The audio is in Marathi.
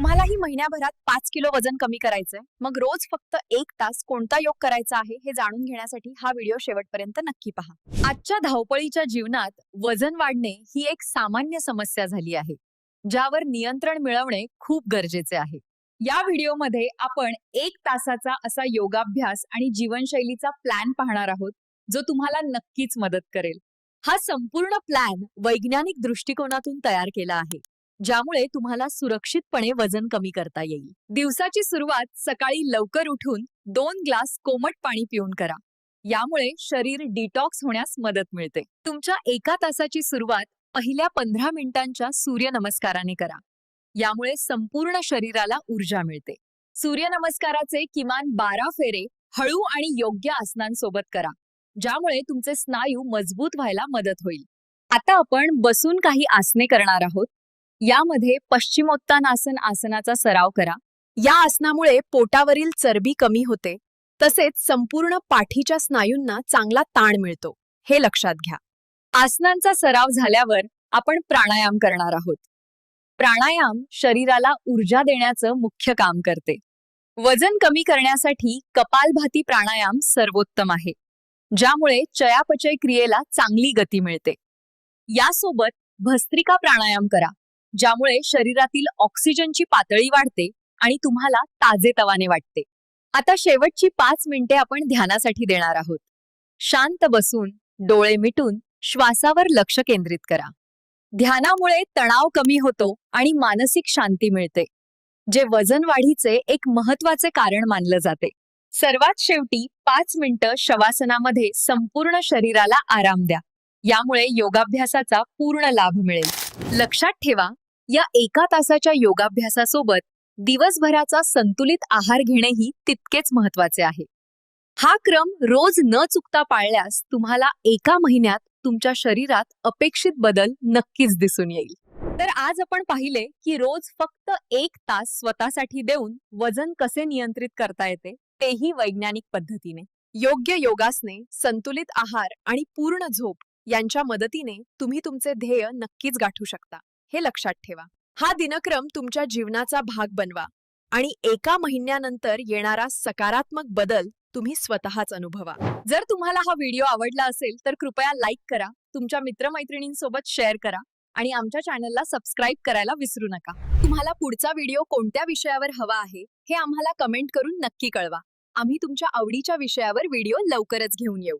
तुम्हालाही महिन्याभरात पाच किलो वजन कमी करायचंय. मग रोज फक्त एक तास कोणता योग करायचा आहे हे जाणून घेण्यासाठी हा व्हिडिओ शेवटपर्यंत नक्की पहा. आजच्या धावपळीच्या जीवनात वजन वाढणे ही एक सामान्य समस्या झाली आहे ज्यावर नियंत्रण मिळवणे खूप गरजेचे आहे. या व्हिडिओमध्ये आपण एक तासाचा असा योगाभ्यास आणि जीवनशैलीचा प्लॅन पाहणार आहोत जो तुम्हाला नक्कीच मदत करेल. हा संपूर्ण प्लॅन वैज्ञानिक दृष्टिकोनातून तयार केला आहे. ज्यामुळे तुम्हाला सुरक्षितपणे वजन कमी करता येईल. दिवसाची सुरुवात सकाळी लवकर उठून दोन ग्लास कोमट पाणी पिऊन करा. यामुळे शरीर डिटॉक्स होण्यास मदत मिळते. तुमच्या एका तासाची सुरुवात पहिल्या पंधरा मिनिटांच्या सूर्यनमस्काराने करा. यामुळे संपूर्ण शरीराला ऊर्जा मिळते. सूर्यनमस्काराचे किमान बारा फेरे हळू आणि योग्य आसनांसोबत करा ज्यामुळे तुमचे स्नायू मजबूत व्हायला मदत होईल. आता आपण बसून काही आसने करणार आहोत. यामध्ये पश्चिमोत्तानासन आसनाचा सराव करा. या आसनामुळे पोटावरील चरबी कमी होते. तसेच संपूर्ण पाठीच्या स्नायूंना चांगला ताण मिळतो. हे लक्षात घ्या. आसनांचा सराव झाल्यावर आपण प्राणायाम करणार आहोत. प्राणायाम शरीराला ऊर्जा देण्याचं मुख्य काम करते. वजन कमी करण्यासाठी कपालभाती प्राणायाम सर्वोत्तम आहे. ज्यामुळे चयापचय क्रियेला चांगली गती मिळते. यासोबत भस्त्रिका प्राणायाम करा. ज्यामुळे शरीरातील ऑक्सिजनची पातळी वाढते आणि तुम्हाला ताजेतवाने वाटते. आता शेवटची पाच मिनिटे आपण ध्यानासाठी देणार आहोत. शांत बसून डोळे मिटून श्वासावर लक्ष केंद्रित करा. ध्यानामुळे तणाव कमी होतो आणि मानसिक शांती मिळते. जे वजन वाढीचे एक महत्त्वाचे कारण मानलं जाते. सर्वात शेवटी पाच मिनिटं शवासनामध्ये संपूर्ण शरीराला आराम द्या. यामुळे योगाभ्यासाचा पूर्ण लाभ मिळेल. लक्षात ठेवा या एका तासाच्या योगाभ्यासासोबत दिवसभराचा संतुलित आहार घेणेही तितकेच महत्त्वाचे आहे. हा क्रम रोज न चुकता पाळल्यास तुम्हाला एका महिन्यात तुमच्या शरीरात अपेक्षित बदल नक्कीच दिसून येईल. तर आज आपण पाहिले की रोज फक्त एक तास स्वतःसाठी देऊन वजन कसे नियंत्रित करता येते तेही वैज्ञानिक पद्धतीने. योग्य योगासने संतुलित आहार आणि पूर्ण झोप यांच्या मदतीने तुम्ही तुमचे ध्येय नक्कीच गाठू शकता. हे लक्षात ठेवा. हा दिनक्रम तुमच्या जीवनाचा भाग बनवा आणि एका महिन्यानंतर येणारा सकारात्मक बदल तुम्ही स्वतःच अनुभवा. जर तुम्हाला हा व्हिडिओ आवडला असेल तर कृपया लाईक करा तुमच्या मित्रमैत्रिणींसोबत शेअर करा आणि आमच्या चॅनलला सबस्क्राईब करायला विसरू नका. तुम्हाला पुढचा व्हिडिओ कोणत्या विषयावर हवा आहे हे आम्हाला कमेंट करून नक्की कळवा. आम्ही तुमच्या आवडीच्या विषयावर व्हिडिओ लवकरच घेऊन येऊ.